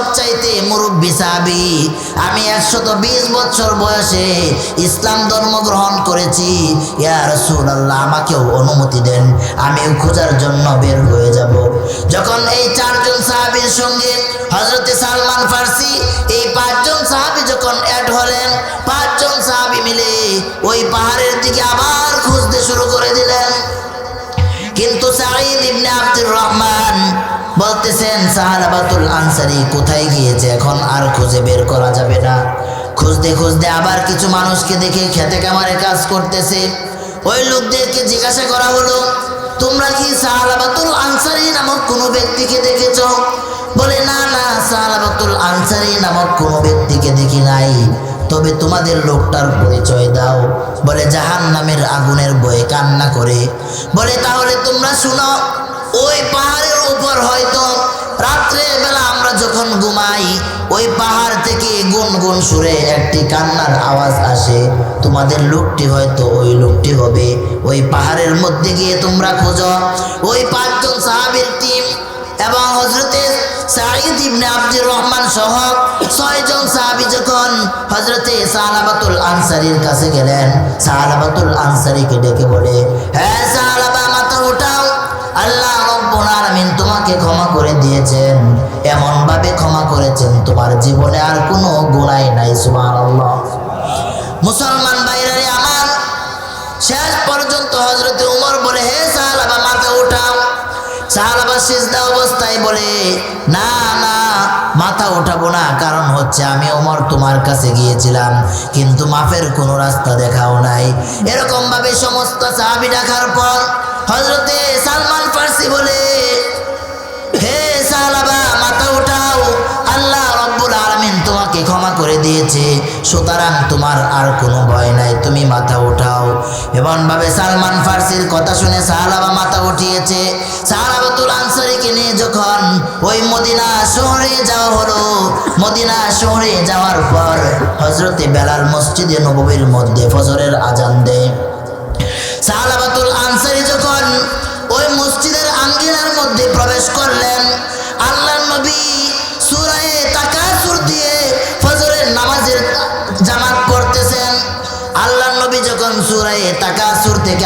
সবচাইতে মুরব্বী সাহাবি। আমি একশত বিশ বছর বয়সে ইসলাম ধর্ম গ্রহণ করেছি। ইয়া রাসূলুল্লাহ, আমাকেও অনুমতি দেন, আমিও খোঁজার জন্য বের হয়ে যাব। যখন এই চারজন সাহাবীর সঙ্গে হজরতে সালমান ফার্সি, এই পাঁচজন সাহাবী যখন অ্যাড হলেন, পাঁচজন সাহাবী মিলে ওই পাহাড়ের দিকে আবার খুঁজতে শুরু করে দিলেন। কিন্তু সাঈদ ইবনে আব্দুর রহমান বলতেছেন, সাহারাবাতুল আনসারি কোথায় গিয়েছে? এখন আর খুঁজে বের করা যাবে না। খুঁজতে খুঁজতে আবার কিছু মানুষকে দেখে খেতে কামারে কাজ করতেছে। ওই লোকদেরকে জিজ্ঞাসা করা হলো, তোমরা কি সাহারাবাতুল আনসারি নামক কোনো ব্যক্তিকে দেখেছ? বলে, না না, সাহারাবাতুল আনসারি নামক কোনো ব্যক্তিকে দেখি নাই। তবে তোমাদের লোকটার পরিচয় দাও। বলে জাহান নামের আগুনের বয়ে কান্না করে। বলে, তাহলে তোমরা শুনো, ওই পাহাড়ের যখন ঘুমাই, ওই পাহাড় থেকে গুনগুন সুরে একটি কান্নার আওয়াজ আসে। তোমাদের লোকটি হয়তো ওই লোকটি হবে। ওই পাহাড়ের মধ্যে গিয়ে তোমরা খোঁজো। ওই পাঁচজন সাহাবীর টিম এবং হজরতে সাঈদ ইবনে আব্দুর রহমান সহ ছয়জন সাহাবী যখন হজরতে সাহাবাতুল আনসারির কাছে গেলেন সাহাবাতুল আনসারিকে ডেকে বলে হ্যাঁ তোমাকে ক্ষমা করে দিয়েছেন। এমন ভাবে ক্ষমা করেছেন, তোমার জীবনে আর কোনো গুনাহ নাই, সুবহানাল্লাহ। মুসলমান ভাইরারে আমার, শেষ পর্যন্ত হজরতে উমর বলে, হে সাহাবা মাথা উঠাও। সাহাবা সিজদা অবস্থায় বলে, না না, মাথা ওঠাবো না, কারণ হচ্ছে আমি ওমর তোমার কাছে গিয়েছিলাম, কিন্তু মাফের কোনো রাস্তা দেখাও নাই। এরকম ভাবে সমস্ত সাহাবি ডাকার পর হজরতে সালমান ফার্সি বলে সুতরাং তোমার আর কোনো ভয় নাই, তুমি মাথা উঠাও। এমনভাবে সালমান ফার্সির কথা শুনে সাহালাবা মাথা উঠিয়েছে। সাহালাবাতুল আনসারিকে নিয়ে যখন ওই মদিনা শহরে যাওয়া হলো, মদিনা শহরে যাওয়ার পর হজরতে বেলাল মসজিদে নববীর মধ্যে ফজরের আজান দেয়। সাহালাবাতুল আনসারি যখন ওই মসজিদের আঙ্গিনার মধ্যে প্রবেশ তাকাসুর থেকে